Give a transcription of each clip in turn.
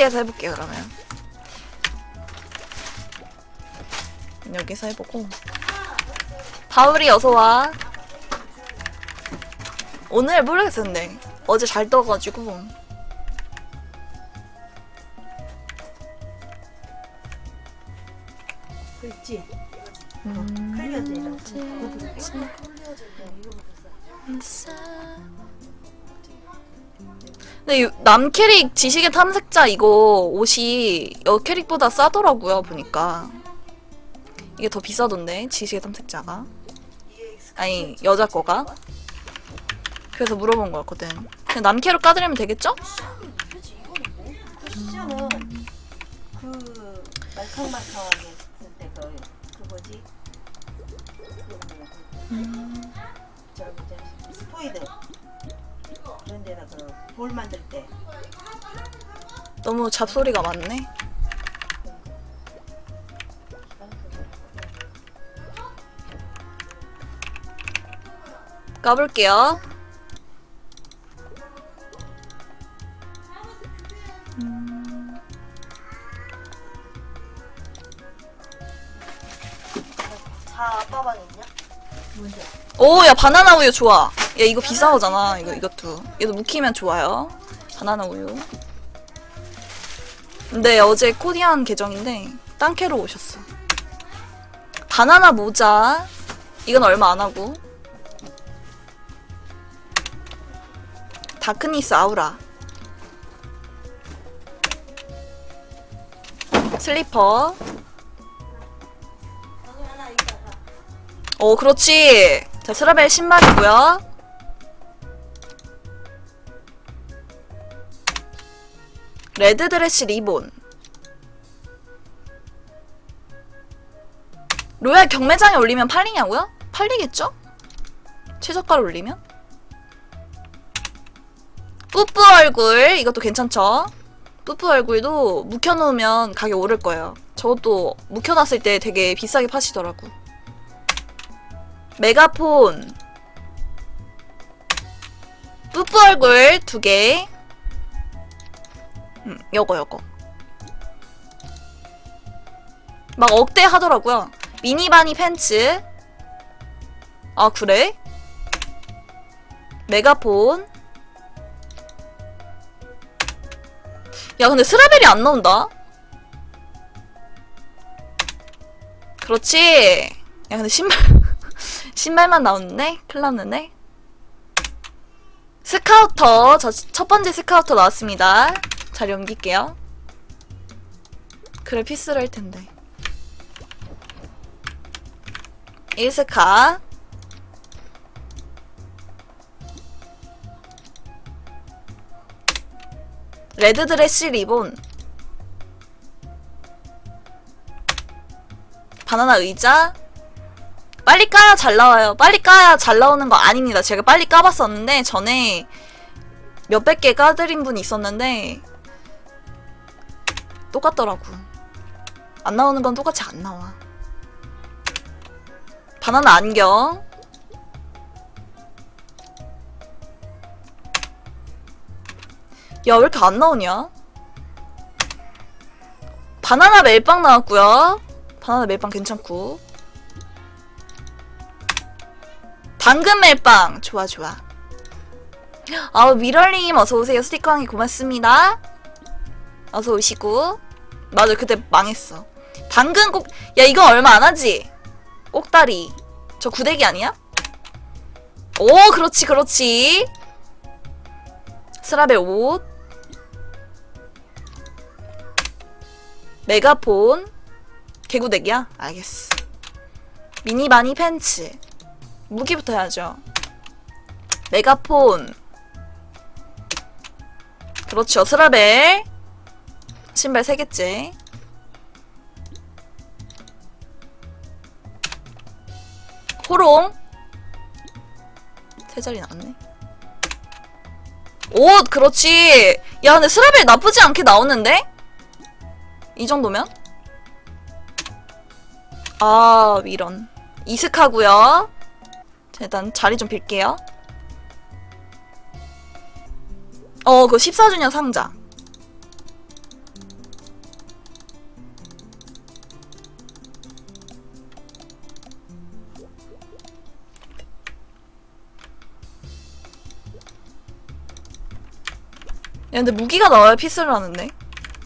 자리에서 해볼게요 그러면. 여기서 해보고. 바울이 어서와. 오늘 모르겠어 근데. 어제 잘 떠가지고. 그렇지. 음, 칼려야 돼. 근데 이- 남 캐릭 지식의 탐색자 이거 옷이 여 캐릭보다 싸더라고요 보니까 이게 더 비싸던데 지식의 탐색자가 아니 여자 거가 그래서 물어본 거였거든 그냥 남 캐로 까드리면 되겠죠? 그렇지 이거는 뭐? 그 시장은 그 말캉말캉하게 했을 때그 그 뭐지? 그 뭐야? 그 저기 저 스포이드 그런 데다 그볼 만들 때 너무 잡소리가 많네 까볼게요 자 아빠방 있냐? 뭔데? 오, 야, 바나나 우유 좋아. 야, 이거 비싸잖아. 이거, 이것도. 얘도 묵히면 좋아요. 바나나 우유. 근데 어제 코디한 계정인데, 땅캐로 오셨어. 바나나 모자. 이건 얼마 안 하고. 다크니스 아우라. 슬리퍼. 어, 그렇지. 자, 스라벨 신발이고요. 레드 드레시 리본. 로얄 경매장에 올리면 팔리냐고요? 팔리겠죠? 최저가로 올리면? 뿌뿌 얼굴 이것도 괜찮죠? 뿌뿌 얼굴도 묵혀놓으면 가격 오를 거예요. 저것도 묵혀놨을 때 되게 비싸게 파시더라고. 메가폰 뿌뿌 얼굴 두 개. 음, 요거 요거. 막 억대 하더라고요. 미니바니 팬츠. 아 그래? 메가폰. 야 근데 스라벨이 안 나온다. 그렇지. 야 근데 신발 신발만 나오는데? 큰일 났는데? 스카우터, 저 첫 번째 스카우터 나왔습니다. 자리 옮길게요. 그래, 피스를 할 텐데. 1스카. 레드 드레시 리본. 바나나 의자. 빨리 까야 잘 나와요. 빨리 까야 잘 나오는 거 아닙니다. 제가 빨리 까봤었는데 전에 몇백 개 까드린 분이 있었는데 똑같더라고. 안 나오는 건 똑같이 안 나와. 바나나 안경. 야, 왜 이렇게 안 나오냐? 바나나 멜빵 나왔고요. 바나나 멜빵 괜찮고. 당근 멜빵 좋아 좋아 아우 미럴님 어서 오세요 스티커 이 고맙습니다 어서 오시고 맞아 그때 망했어 당근 꼭 야 이거 얼마 안 하지 꼭다리 저 구데기 아니야? 오 그렇지 그렇지 스라벨 옷 메가폰 개구데기야? 알겠어 미니바니 팬츠 무기부터 해야죠. 메가폰. 그렇죠. 스라벨. 신발 3개째. 호롱. 세 자리 나왔네. 옷! 그렇지! 야, 근데 스라벨 나쁘지 않게 나오는데? 이 정도면? 아, 이런. 이슥하고요. 자, 일단 자리 좀 빌게요. 어, 그 14주년 상자. 근데 무기가 나와야 피스를 하는데?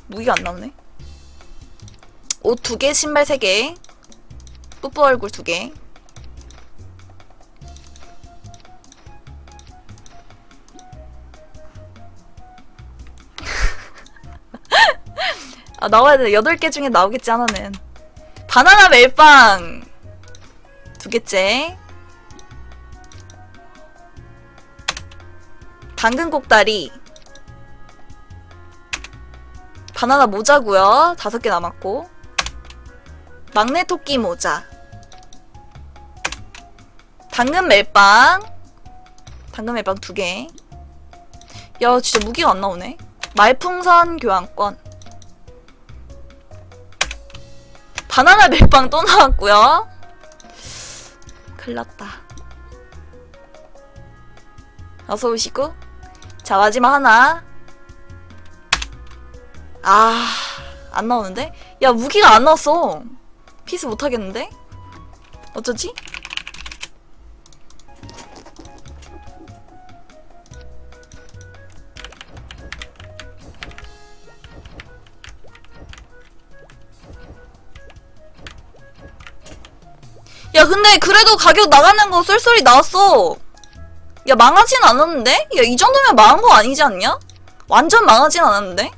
무기가 안 나오네. 옷 두 개 신발 세 개. 뿌뿌 얼굴 두개. 아 나와야 돼. 여덟 개 중에 나오겠지 하나는. 바나나 멜빵! 두 개째. 당근 꼭다리 바나나 모자고요. 다섯 개 남았고. 막내 토끼 모자. 당근 멜빵. 당근 멜빵 두 개 야 진짜 무기가 안 나오네. 말풍선 교환권. 바나나 멜빵 또 나왔고요. 큰일 났다. 어서 오시고. 자 마지막 하나 아 안 나오는데? 야 무기가 안 나왔어 피스 못 하겠는데? 어쩌지? 야 근데 그래도 가격 나가는 거 쏠쏠이 나왔어 야 망하진 않았는데? 야 이 정도면 망한 거 아니지 않냐? 완전 망하진 않았는데?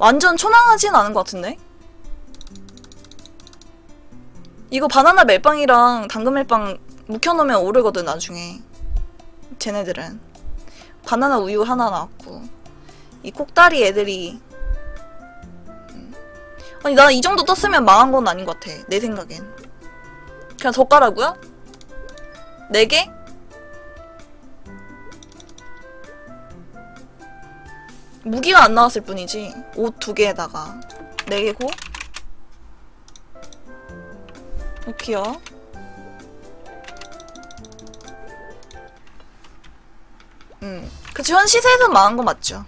완전 초망하진 않은 것 같은데? 이거 바나나 멜빵이랑 당근 멜빵 묵혀놓으면 오르거든 나중에 쟤네들은 바나나 우유 하나 나왔고 이 꼭다리 애들이 음. 아니 나 이 정도 떴으면 망한 건 아닌 것 같아 내 생각엔 그냥 젓가락고요? 네 개? 무기가 안 나왔을 뿐이지. 옷 두 개에다가. 네 개고. 오케이요. 음 그치 현 시세에서 망한 거 맞죠?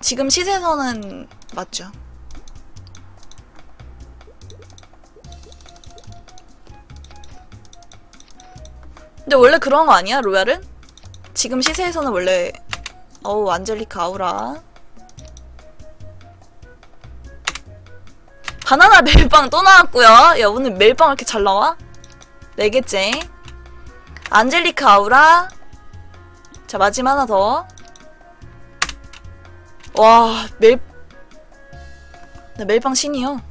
지금 시세에서는 맞죠 근데 원래 그런 거 아니야 로얄은? 지금 시세에서는 원래 어우 안젤리카 아우라 바나나 멜빵 또 나왔고요 야 오늘 멜빵 왜 이렇게 잘 나와? 네 개째 안젤리카 아우라 자 마지막 하나 더 와, 멜, 나 멜빵 신이요.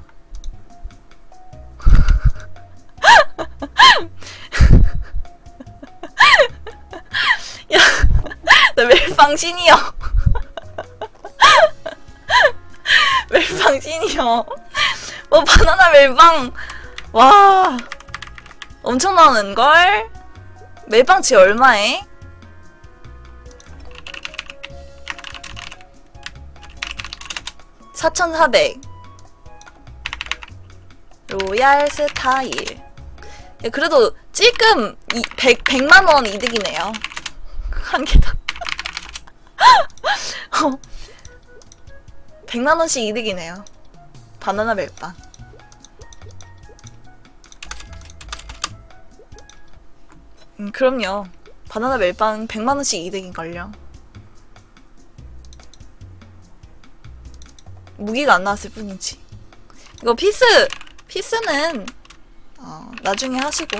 나 멜빵 신이요. 멜빵 신이요. 뭐, 바나나 멜빵. 와, 엄청 나오는걸? 멜빵 지 얼마에? (4,400) 로얄 스타일 야, 그래도 찔끔 이, 100, 100만원 이득이네요 한 개당 어, 100만원씩 이득이네요. 바나나 멜빵 음 그럼요. 바나나 멜빵 100만원씩 이득인걸요. 무기가 안 나왔을 뿐이지. 이거 피스 피스는 어, 나중에 하시고